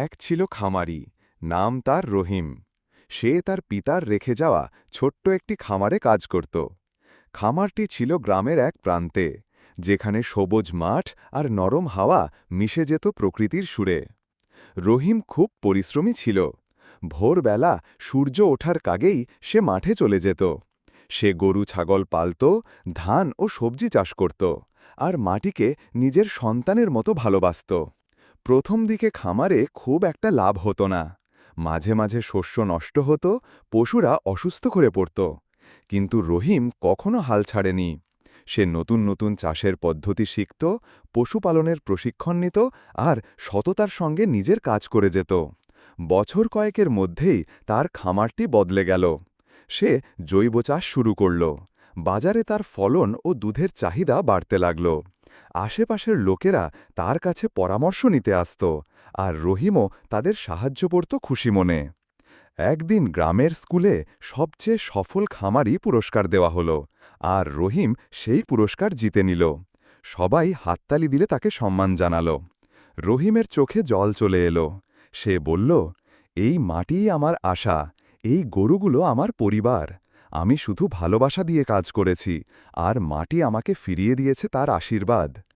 এক ছিল খামারি, নাম তার রহিম। সে তার পিতার রেখে যাওয়া ছোট্ট একটি খামারে কাজ করত। খামারটি ছিল গ্রামের এক প্রান্তে, যেখানে সবুজ মাঠ আর নরম হাওয়া মিশে যেত প্রকৃতির সুরে। রহিম খুব পরিশ্রমী ছিল। ভোরবেলা সূর্য ওঠার কাগেই সে মাঠে চলে যেত। সে গরু, ছাগল পালত, ধান ও সবজি চাষ করত আর মাটিকে নিজের সন্তানের মতো ভালোবাসত। প্রথম দিকে খামারে খুব একটা লাভ হতো না। মাঝে মাঝে শস্য নষ্ট হতো, পশুরা অসুস্থ করে পড়ত। কিন্তু রহিম কখনো হাল ছাড়েনি। সে নতুন নতুন চাষের পদ্ধতি শিখত, পশুপালনের প্রশিক্ষণ নিত আর সততার সঙ্গে নিজের কাজ করে যেত। বছর কয়েকের মধ্যেই তার খামারটি বদলে গেল। সে জৈব চাষ শুরু করল। বাজারে তার ফলন ও দুধের চাহিদা বাড়তে লাগল। আশেপাশের লোকেরা তার কাছে পরামর্শ নিতে আসত আর রহিমও তাদের সাহায্য করত খুশি মনে। একদিন গ্রামের স্কুলে সবচেয়ে সফল খামারই পুরস্কার দেওয়া হলো আর রহিম সেই পুরস্কার জিতে নিল। সবাই হাততালি দিলে তাকে সম্মান জানাল। রহিমের চোখে জল চলে এলো। সে বলল, এই মাটিই আমার আশা, এই গরুগুলো আমার পরিবার। আমি শুধু ভালোবাসা দিয়ে কাজ করেছি আর মাটি আমাকে ফিরিয়ে দিয়েছে তার আশীর্বাদ।